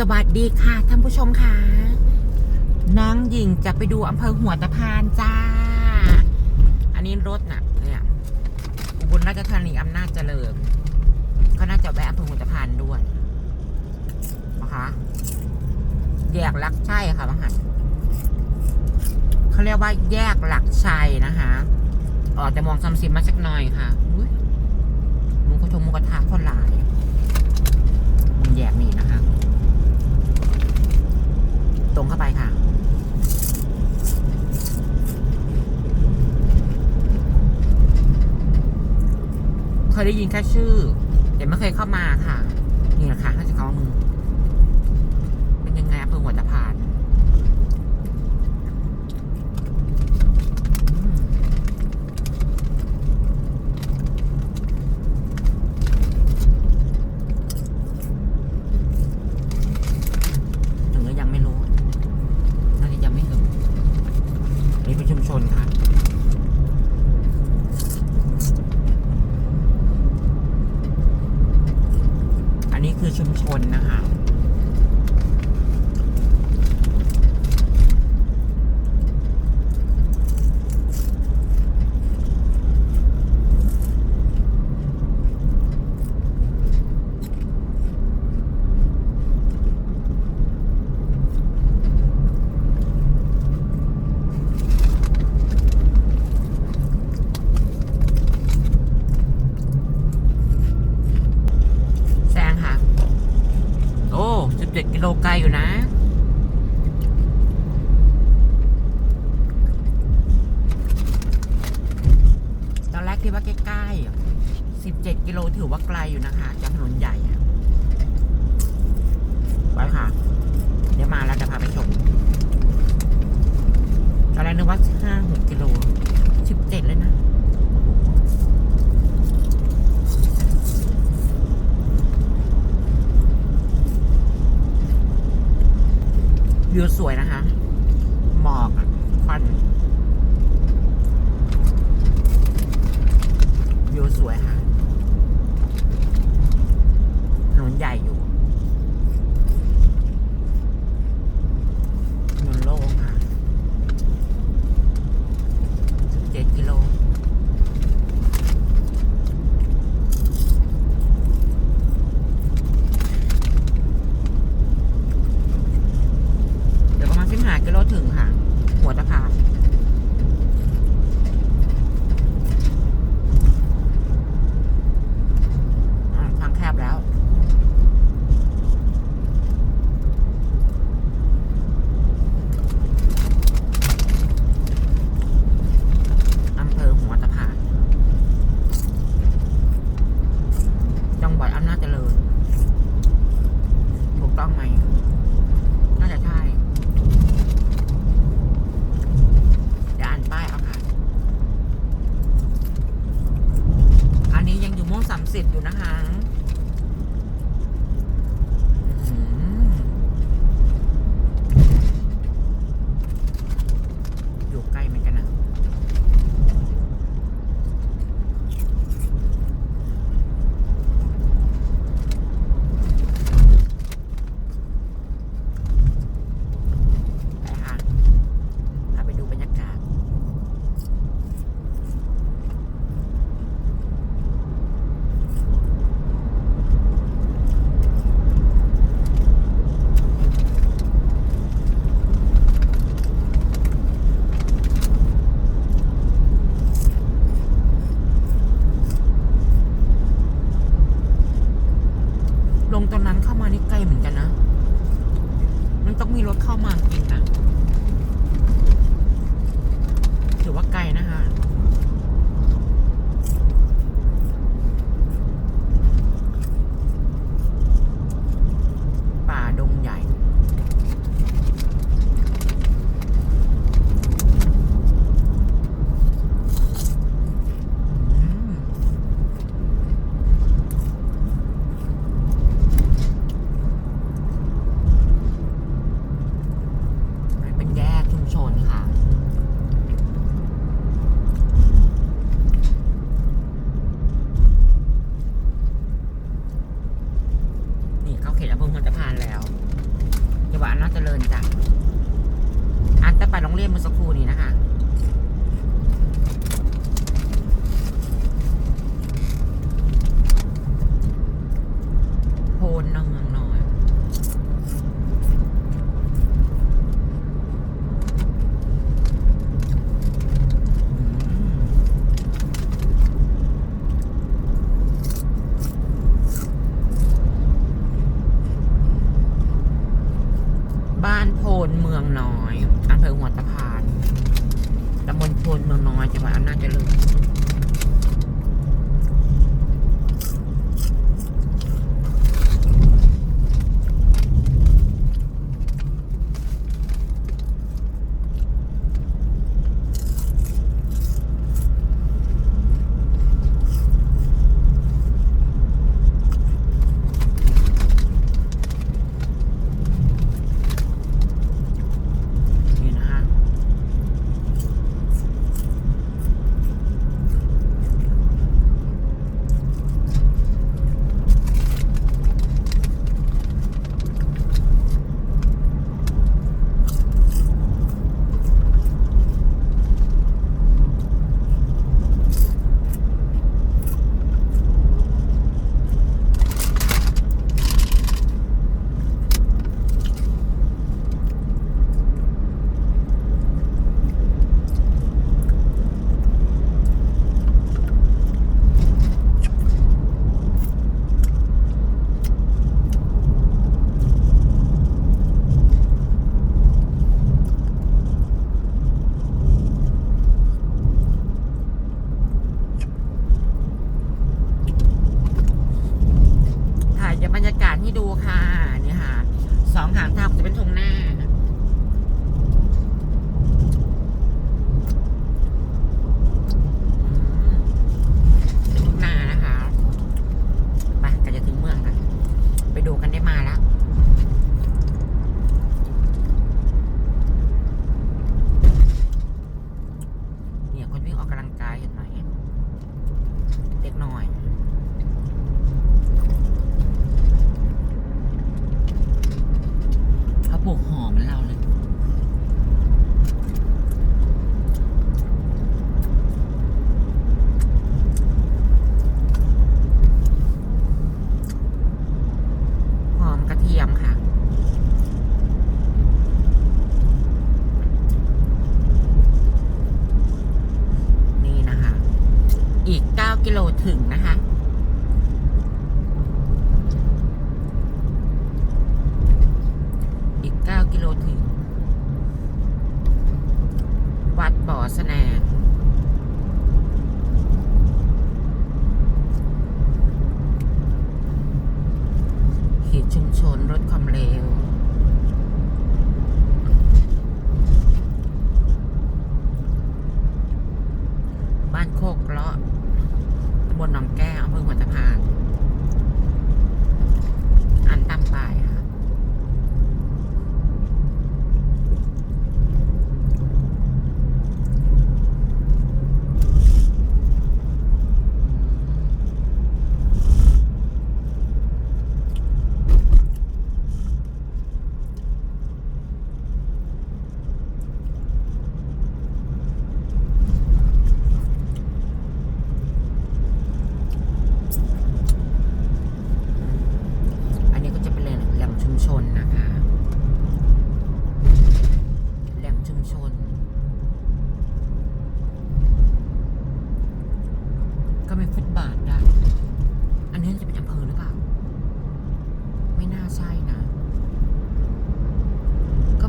สวัสดีค่ะท่านผู้ชมค่ะ น้องหญิงจะไปดูอำเภอหัวตะพานจ้า อันนี้รถน่ะ เนี่ยอุบลราชธานีอำนาจเจริญก็น่าจะแวะอำเภอหัวตะพานด้วยนะคะแยกหลักชัยค่ะบังหันเขาเรียกว่าแยกหลักชัยนะคะออกจะมองซัมซิมมาสักหน่อยค่ะมุกระทงมุกระทะคนหลายมึงแยกนี่นะคะ ตรงเข้าไปค่ะ เคยได้ยินแค่ชื่อ แต่ไม่เคยเข้ามาค่ะ นี่แหละค่ะห้าสิบเขามือ เป็นยังไงอำเภอหัวตะพานถึงหรือยังไม่รู้น่าจะยังไม่ถึงนี่เป็นชุมชนค่ะ อันนี้คือชุมชนนะคะ แซงค่ะ โอ้สิบเจ็ดกิโลไกลอยู่นะ ตอนแรกคิดว่าใกล้ๆสิบเจ็ดกิโลถือว่าไกลอยู่นะคะจากถนนใหญ่อะไปค่ะ เดี๋ยวมาแล้วจะพาไปชมตอนแรกนึกว่าห้าหกกิโลสิบเจ็ดเลยนะ วิวสวยนะคะ เมืองน้อยอำเภอหัวตะพานตำบลโพนเมืองน้อยจังหวัดอำนาจเจริญ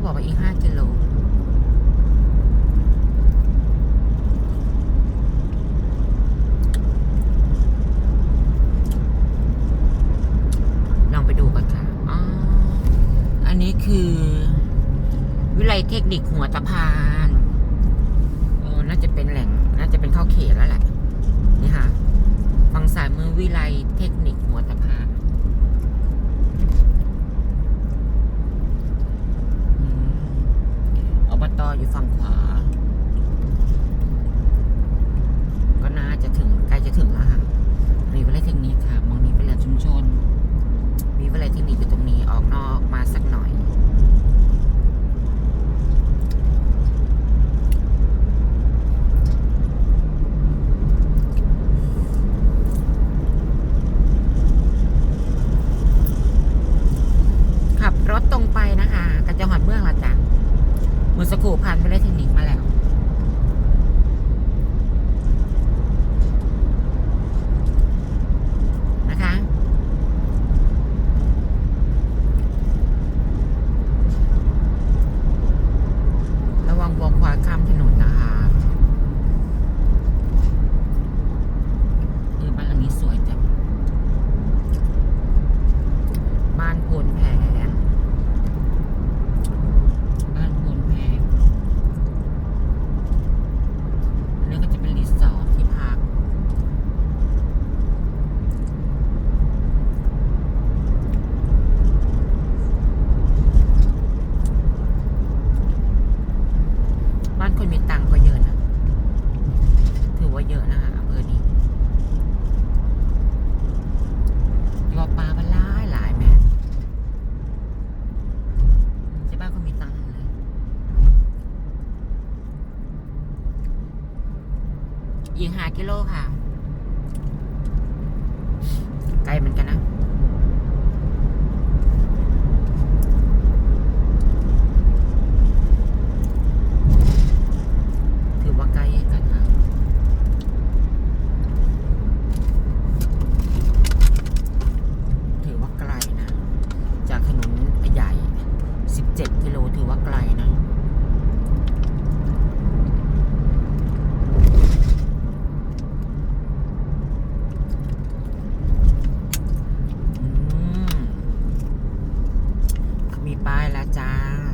บอกว่าอีกห้ากิโลลองไปดูกันค่ะออันนี้คือ วิไลเทคนิคหัวตะพาน ขวา ก็น่าจะถึงใกล้จะถึงแล้วค่ะมีวิวไลเทคนิคค่ะมองนี้เป็นแหล่งชุมชน มีวิไลเทคนิคอยู่ตรงนี้ออกนอกมาสักหน่อย ป้ายแล้วจ้า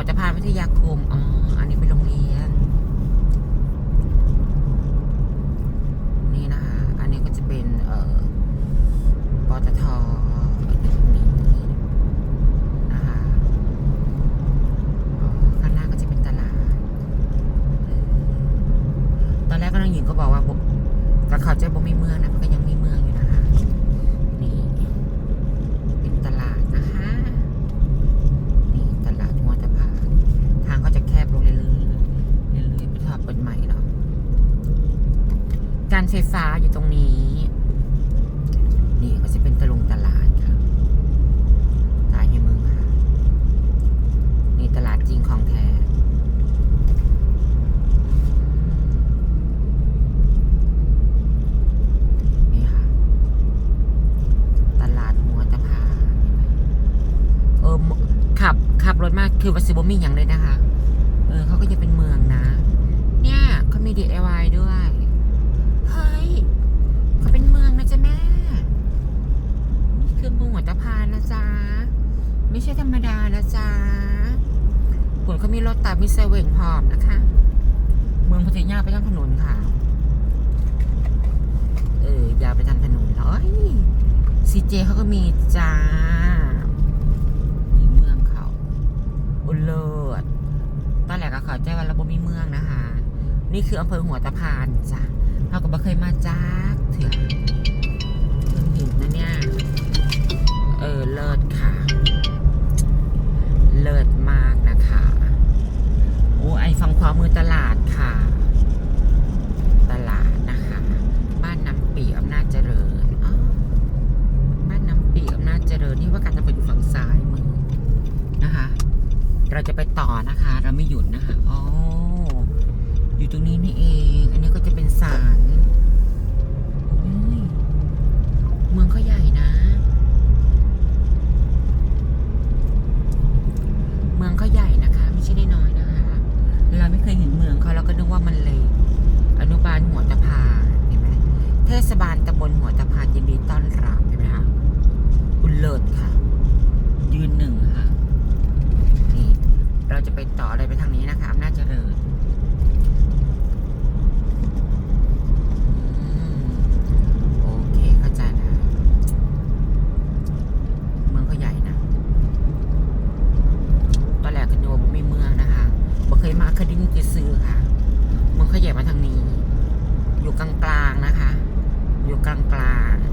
วจะพานวิทยาคม อ๋อ อันนี้เป็นโรงเรียน นี่นะคะ อันนี้ก็จะเป็น เอ่อปตทก็น้งหญิงก็บอกว่ากับเขาใจบ่มีเมืองนะก็ยังมีเมืองอยู่นะ ไฟฟ้าอยู่ตรงนี้ นี่ก็จะเป็นตลงตลาดค่ะตายอยู่มึงค่ะ นี่ตลาดจริงของแท้ขับขับรถมากคือวัสบุบ่มีอย่างเลยนะคะ เออเขาก็จะเป็นเมืองนะ เนี่ยเขามีดีไอวด้วย แม่นี่คือเมืองหัวตะพานนะจ๊ะ ไม่ใช่ธรรมดานะจ๊ะผลเขามีรถตัดมีเซเว่นพร้อมนะคะ เมืองพัทยาไปทางถนนค่ะ เออยาวไปทางถนนแล้วเอ้ยซีเจเขาก็มีจ้านี่เมืองเขาอุลเลิศตอนแรกก็เข้าใจว่าเราบ่มีเมืองนะคะ นี่คืออำเภอหัวตะพานจ้ะเราก็บ่เคยมาจ้าเถื่อเพิ่งเห็น นะเนี่ย เออ เลิศค่ะ เลิศมากนะคะโอ้ไอฟังความมือตลาดค่ะ ตลาดนะคะ บ้านน้ำปีอำนาจเจริญออบ้านน้ำปีอำนาจเจริญนี่ว่าการจะไปอยู่ฝั่งซ้ายมือนะคะ เราจะไปต่อนะคะ เราไม่หยุดนะคะอ๋ออยู่ตรงนี้นี่เอง อันนี้ก็จะเป็นศาลอุ้ยเมืองเขาใหญ่นะ เมืองเขาใหญ่นะคะ ไม่ใช่ได้น้อยนะคะ เราไม่เคยเห็นเมืองเขาเราก็นึกว่ามันเล็กอนุบาลหัวตะพานเห็นไหมเทศบาลตำบลหัวตะพานยินดีต้อนรับเห็นไหมคะอุลเลิศค่ะ ยืนหนึ่งค่ะ นี่ เรา จะไปต่ออะไรไปทางนี้นะคะอำนาจเจริญอืมโอเคเข้าใจนะ เมืองเขาใหญ่นะ ตอนแรกก็นึกว่าบ่มีเมืองนะคะบ่เคยมาคดินแต่ซื้อค่ะ เมืองเขาใหญ่มาทางนี้ อยู่กลางๆนะคะ อยู่กลางๆ